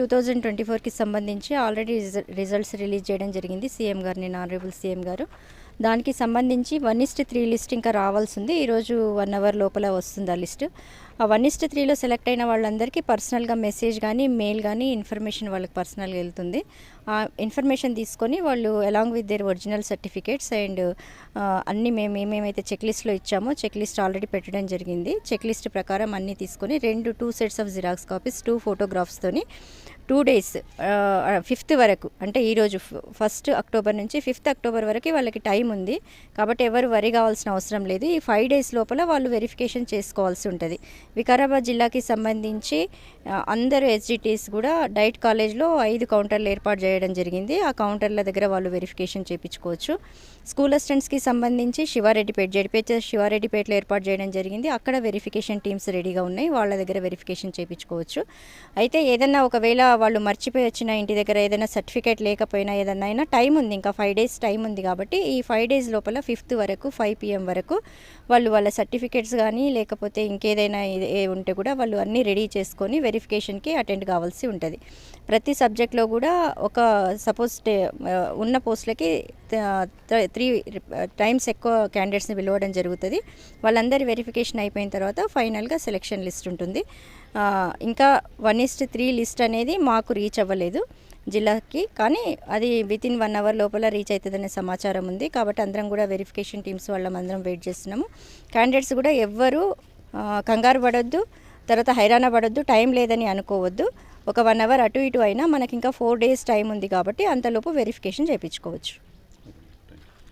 Two thousand twenty ఫోర్కి సంబంధించి already results release చేయడం జరిగింది సీఎం గారు నేను ఆనరేబుల్ సీఎం గారు. దానికి సంబంధించి వన్ ఇస్ట్ త్రీ లిస్ట్ ఇంకా రావాల్సి ఉంది ఈరోజు వన్ అవర్ లోపల వస్తుంది ఆ లిస్ట్. ఆ వన్ ఇస్ట్ త్రీలో సెలెక్ట్ అయిన వాళ్ళందరికీ పర్సనల్గా మెసేజ్ కానీ మెయిల్ కానీ ఇన్ఫర్మేషన్ వాళ్ళకి పర్సనల్గా వెళ్తుంది. ఇన్ఫర్మేషన్ తీసుకొని వాళ్ళు along with their original certificates and అన్నీ మేము ఏమేమైతే చెక్ లిస్ట్లో ఇచ్చామో చెక్ లిస్ట్ ఆల్రెడీ పెట్టడం జరిగింది. చెక్ లిస్ట్ ప్రకారం అన్నీ తీసుకొని రెండు two sets of xerox copies two ఫోటోగ్రాఫ్స్తోని two days fifth వరకు అంటే ఈరోజు ఫస్ట్ అక్టోబర్ నుంచి ఫిఫ్త్ అక్టోబర్ వరకు వాళ్ళకి టైం ఉంది. కాబట్టి ఎవరు వరి కావాల్సిన అవసరం లేదు. ఈ ఫైవ్ డేస్ లోపల వాళ్ళు వెరిఫికేషన్ చేసుకోవాల్సి ఉంటుంది. వికారాబాద్ జిల్లాకి సంబంధించి అందరూ అందరు ఎస్జిటీస్ కూడా డైట్ కాలేజ్లో ఐదు కౌంటర్లు ఏర్పాటు చేయడం జరిగింది. ఆ కౌంటర్ల దగ్గర వాళ్ళు వెరిఫికేషన్ చేయించుకోవచ్చు స్కూల్ అసిస్టెంట్స్కి సంబంధించి శివారెడ్డిపేట జడిపేట శివారెడ్డిపేటలో ఏర్పాటు చేయడం జరిగింది. అక్కడ వెరిఫికేషన్ టీమ్స్ రెడీగా ఉన్నాయి. వాళ్ళ దగ్గర వెరిఫికేషన్ చేయించుకోవచ్చు అయితే ఏదన్నా ఒకవేళ వాళ్ళు మర్చిపోయి వచ్చిన ఇంటి దగ్గర ఏదైనా సర్టిఫికేట్ లేకపోయినా ఏదన్నా అయినా టైం ఉంది. ఇంకా ఫైవ్ డేస్ టైం ఉంది కాబట్టి ఈ ఫైవ్ డేస్ లోపల ఫిఫ్త్ వరకు ఫైవ్ పిఎం వరకు వాళ్ళు వాళ్ళ సర్టిఫికేట్స్ కానీ లేకపోతే ఇంకేదైనా ఏ ఉంటే కూడా వాళ్ళు అన్నీ రెడీ చేసుకొని వెరిఫికేషన్కి అటెండ్ కావాల్సి ఉంటుంది. ప్రతి సబ్జెక్ట్లో కూడా ఒక సపోజ్ ఉన్న పోస్టులకి త్రీ టైమ్స్ ఎక్కువ క్యాండిడేట్స్ని పిలవడం జరుగుతుంది. వాళ్ళందరి వెరిఫికేషన్ అయిపోయిన తర్వాత ఫైనల్గా సెలెక్షన్ లిస్ట్ ఉంటుంది. ఇంకా వన్ ఇస్ట్ త్రీ లిస్ట్ అనేది మాకు రీచ్ అవ్వలేదు జిల్లాకి. కానీ అది విత్ ఇన్ వన్ అవర్ లోపల రీచ్ అవుతుందనే సమాచారం ఉంది. కాబట్టి అందరం కూడా వెరిఫికేషన్ టీమ్స్ వాళ్ళం అందరం వెయిట్ చేస్తున్నాము. క్యాండిడేట్స్ కూడా ఎవ్వరూ కంగారు పడొద్దు. తర్వాత హైరాణ పడొద్దు. టైం లేదని అనుకోవద్దు. ఒక వన్ అవర్ అటు ఇటు అయినా మనకి ఇంకా ఫోర్ డేస్ టైం ఉంది కాబట్టి అంతలోపు వెరిఫికేషన్ చేయించుకోవచ్చు.